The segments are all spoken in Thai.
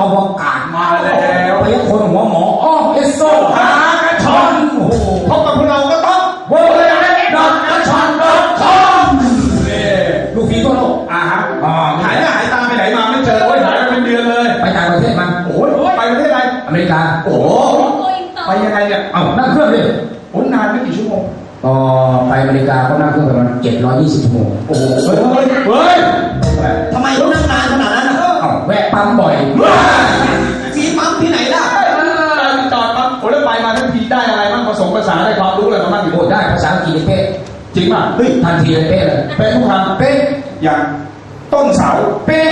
อวกาศมาแล้วไปคนหัวหมออ้อมเอสโซหากระชอนโอ้โหพบกับพวกเราก็ต้องเวอร์เลยดอทกระชอนดอทคอมนี่ลูกพี่ทั่วโลกอ่าฮะอ่าหายหน้าหายตาไปไหนมาไม่เจอโอ้ยหายไปเป็นเดือนเลย ไปต่างประเทศมันโอ้ยไปประเทศอะไรอเมริกา โอ้โหโกอินเตอร์ไปยังไงเนี่ยเอ้านั่งเครื่องดิโอ้นานไม่กี่ชั่วโมงต่อไปอเมริกาก็นั่งเครื่องประมาณ720ชั่วโมงโอ้โหเฮ้ยเฮ้ย ปั๊มบ่อยมีปั๊มที่ไหนล่ะจอดปั๊บโอ้แล้วไปมาทั้งทีได้อะไรบ้างผสมภาษานได้ความรู้อะไรมาบ้างกี่โอ้ได้ภาษาอังกฤษเป๊ะจริงป่ะเฮ้ยทันทีเลยเป๊ะเลยเป็นทุกคำเป๊ะอย่างต้นเสาเป๊ะ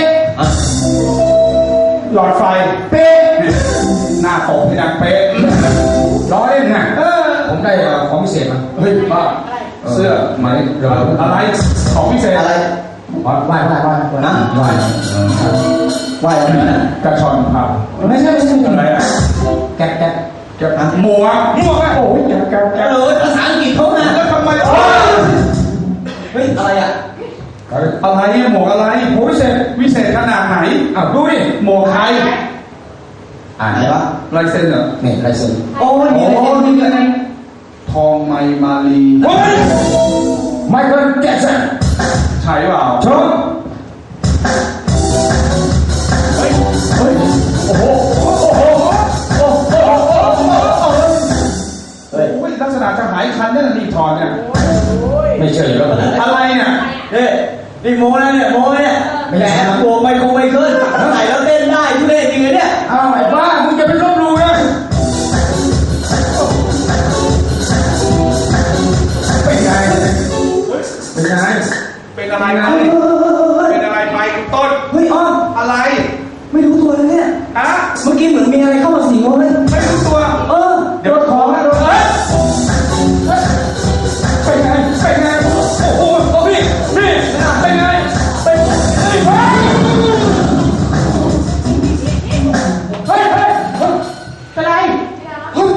หลอดไฟเป๊ะหน้าตกให้ดังเป๊ะล้อเล่นนะเออผมได้เอ่อของพิเศษมาเฮ้ยบ้าเสื้อไหมเราอะไรของพิเศษอะไรไหว้ไหว้ไหว้ไหว้ไหว้นะไหว้ ไหวอะไรนะกระชอนเผาไม่ใช่ไม่ใช่อะไรอะแก๊กแก๊กแกหมวกหมวกอะโอ้ยแกแกแกเออภาษาอังกฤษเขาไงแล้วทำไมเฮ้ยอะไรอะอะไรหมวกอะไรโอ้ยวิเศษวิเศษขนาดไหนอ้าวดูดิหมวกใครอ่านไหนวะลายเซ็นเหรอนี่ลายเซ็นโอ้ยมีอะไรมีอะไรทองไมมาลีเฮ้ย ณะจะหายคันเนี่ยนี่ถอดเนี่ยไม่เชื่ออยู่แล้วเหรออะไรเนี่ยเฮ้ยนี่โมนะเนี่ยโมเนี่ยไม่แหมใช่นะโมไปคงไปขึ้นใส่แล้วเต้นได้ทุเรศจริงเลยเนี่ยอ้าวไอ้บ้ามึงจะไปลบหลู่นะเป็นไงเป็นไงเป็นอะไรนะเป็นอะไรไปต้นเฮ้ยอ้อมอะไร ไม่รู้ตัวเลยเนี่ยฮะเมื่อกี้เหมือนมีอะไรเข้ามาสิงเราเลย ไรเฮ้ย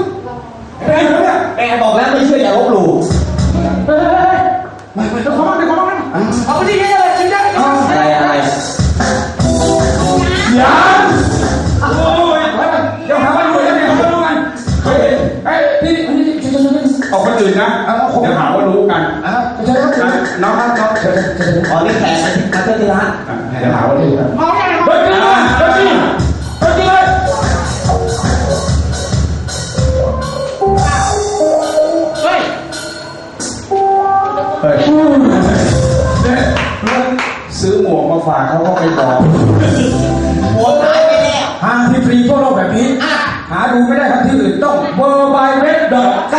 เป็นอะไรเนี่ยแกบอกแล้วไม่เชื่ออย่าลบหลู่เฮ้ยเฮ้ยไม่ไม่ต้องขอร้องไม่ขอร้องนเอาไปดิยังไงยังไงอะไรอะไรยังโอ้ยเดี๋ยวหาว่ารู้ยังไงเขารู้กันเฮ้ยเฮ้ยนี่นี่นี่นี่นี่เอาคนอื่นนะเดี๋ยวหาว่ารู้กันเชิญครับน้องครับน้องเชิญเชิญอ๋อนี่แขกมาเที่ยวที่ร้านเดี๋ยวหาว่ารู้กันเฮ้ยกินเลยเฮ้ย ฝากเขาก็ไปบอกหัวตายไปแล้วห้างที่ฟรีพวกเราแบบนี้ หาดูไม่ได้ครับที่อื่นต้องเบอร์ใบเม็บดอท